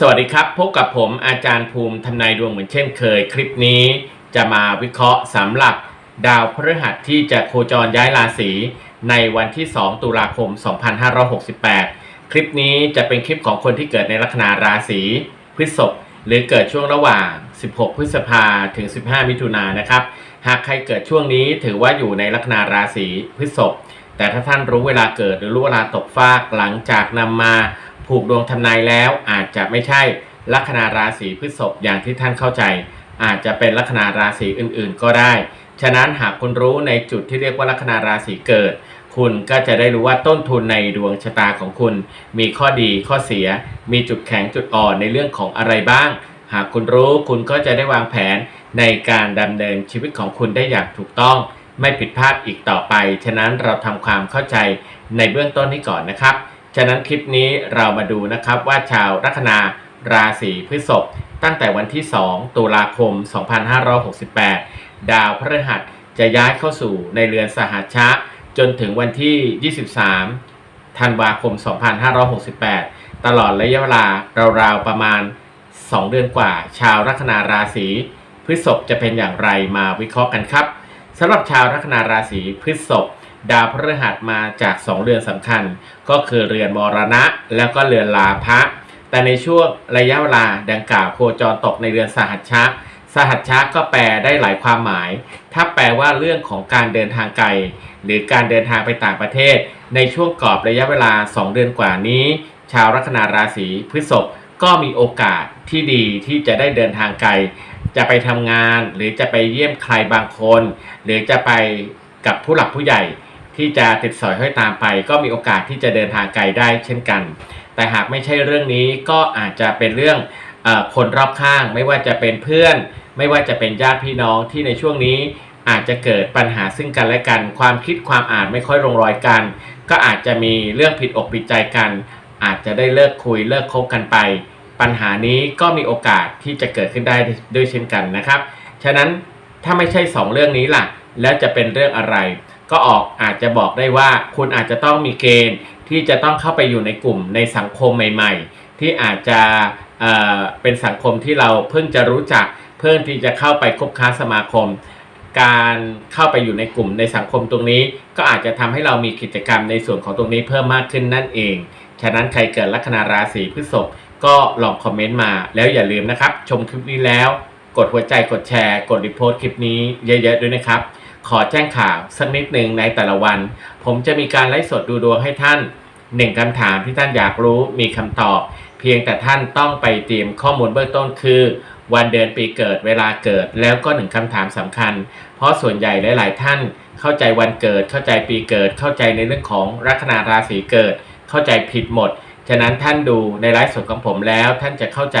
สวัสดีครับ พบกับผมอาจารย์ภูมิทำนายดวงเหมือนเช่นเคย คลิปนี้จะมาวิเคราะห์สำหรับดาวพฤหัสที่จะโคจรย้ายราศีในวันที่ 2 ตุลาคม 2568 คลิปนี้จะเป็นคลิปของคนที่เกิดในลัคนาราศีพฤษภหรือเกิดช่วงระหว่าง 16 พฤษภาถึง 15 มิถุนายนนะครับ หากใครเกิดช่วงนี้ถือว่าอยู่ในลัคนาราศีพฤษภ แต่ถ้าท่านรู้เวลาเกิดหรือรู้เวลาตกฟากหลังจากนำมาผูกดวงทำนายแล้ว อาจจะไม่ใช่ลัคนาราศีพฤษภอย่างที่ท่านเข้าใจ อาจจะเป็นลัคนาราศีอื่นๆ ก็ได้ ฉะนั้นหากคุณรู้ในจุดที่เรียกว่าลัคนาราศีเกิด คุณก็จะได้รู้ว่าต้นทุนในดวงชะตาของคุณ มีข้อดีข้อเสีย มีจุดแข็งจุดอ่อนในเรื่องของอะไรบ้าง หากคุณรู้คุณก็จะได้วางแผนในการดำเนินชีวิตของคุณได้อย่างถูกต้อง ไม่ผิดพลาดอีกต่อไป ฉะนั้นเราทำความเข้าใจในเบื้องต้นนี้ก่อนนะครับ ฉะนั้นคลิปนี้เรามาดูนะครับว่าชาวลัคนาราศีพฤษภตั้งแต่วันที่ 2 ตุลาคม 2568 ดาวพฤหัสจะย้ายเข้าสู่ในเรือนสหัชชะ จนถึงวันที่ 23 ธันวาคม 2568 ตลอดระยะเวลาราวๆประมาณ 2 เดือนกว่า ชาวลัคนาราศีพฤษภจะเป็นอย่างไรมาวิเคราะห์กันครับ สำหรับชาวลัคนาราศีพฤษภดาวพฤหัสมาจาก 2 เรือนสำคัญ ก็คือเรือนมรณะ แล้วก็เรือนลาภะแต่ในช่วงระยะเวลาดังกล่าวโคจรตกในเรือนสหัชชะ สหัชชะก็แปลได้หลายความหมาย ถ้าแปลว่าเรื่องของการเดินทางไกล หรือการเดินทางไปต่างประเทศ ในช่วงกรอบระยะเวลา 2 เดือนกว่านี้ ชาวลัคนาราศีพฤษภก็มีโอกาสที่ดีที่จะได้เดินทางไกล จะไปทำงานหรือจะไปเยี่ยมใครบางคน หรือจะไปกับผู้หลักผู้ใหญ่ที่จะติดสอยห้อยตามไป ก็มีโอกาสที่จะเดินทางไกลได้เช่นกัน แต่หากไม่ใช่เรื่องนี้ก็อาจจะเป็นเรื่องอคนรอบข้าง ไม่ว่าจะเป็นเพื่อน ไม่ว่าจะเป็นญาติพี่น้องที่ในช่วงนี้อาจจะเกิดปัญหาซึ่งกันและกัน ความคิดความอ่านไม่ค่อยลงรอยกัน ก็อาจจะมีเรื่องผิดอกผิดใจกัน อาจจะได้เลิกคุยเลิกคบกันไป ปัญหานี้ก็มีโอกาสที่จะเกิดขึ้นได้ด้วยเช่นกันนะครับ ฉะนั้นถ้าไม่ใช่ 2 เรื่องนี้ล่ะ แล้วจะเป็นเรื่องอะไร ก็ออกอาจจะบอกได้ว่า คุณอาจจะต้องมีเกณฑ์ที่จะต้องเข้าไปอยู่ในกลุ่มในสังคมใหม่ ๆ ที่อาจจะเเป็นสังคมที่เราเพิ่งจะรู้จัก เพิ่งที่จะเข้าไปคบค้าสมาคม การเข้าไปอยู่ในกลุ่มในสังคมตรงนี้ ก็อาจจะทำให้เรามีกิจกรรมในส่วนของตรงนี้เพิ่มมากขึ้นนั่นเอง ฉะนั้นใครเกิดลัคนาราศีพฤษภ ก็ลองคอมเมนต์มาแล้วอย่าลืมนะครับ ชมคลิปนี้แล้ว กดหัวใจกดแชร์ กดรีโพสต์คลิปนี้เยอะๆด้วยนะครับ ขอแจ้งข่าวสักนิดหนึ่งในแต่ละวัน ผมจะมีการไลฟ์สดดูดวงให้ท่านหนึ่งคำถามที่ท่านอยากรู้มีคำตอบ เพียงแต่ท่านต้องไปเตรียมข้อมูลเบื้องต้นคือ วันเดือนปีเกิดเวลาเกิดแล้วก็หนึ่งคำถามสำคัญ เพราะส่วนใหญ่หลาย ๆ ท่านเข้าใจวันเกิดเข้าใจปีเกิดเข้าใจในเรื่องของลัคนาราศีเกิด เข้าใจผิดหมด ฉะนั้นท่านดูในไลฟ์สดของผมแล้วท่านจะเข้าใจ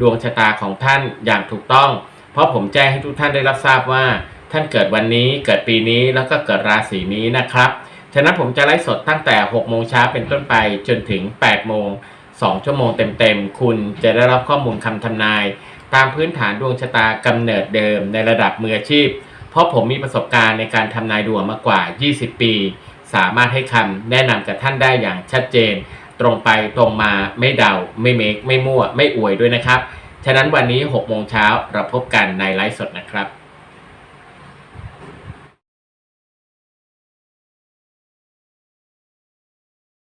ดวงชะตาของท่านอย่างถูกต้อง เพราะผมแจ้งให้ทุกท่านได้รับทราบว่า ท่านเกิดวันนี้เกิดปีนี้แล้วก็เกิดราศีนี้นะครับ ฉะนั้นผมจะไลฟ์สดตั้งแต่6โมงเช้าเป็นต้นไปจนถึง8โมง2ชั่วโมงเต็มๆ คุณจะได้รับข้อมูลคำทำนาย ตามพื้นฐานดวงชะตากำเนิดเดิมในระดับมืออาชีพ เพราะผมมีประสบการณ์ในการทำนายดวงมากว่า 20 ปี สามารถให้คำแนะนำกับท่านได้อย่างชัดเจน ตรงไปตรงมาไม่เดา ไม่เมคไม่มั่ว ไม่อวยด้วยนะครับ ฉะนั้นวันนี้6โมงเช้าเราพบกันในไลฟ์สดนะครับ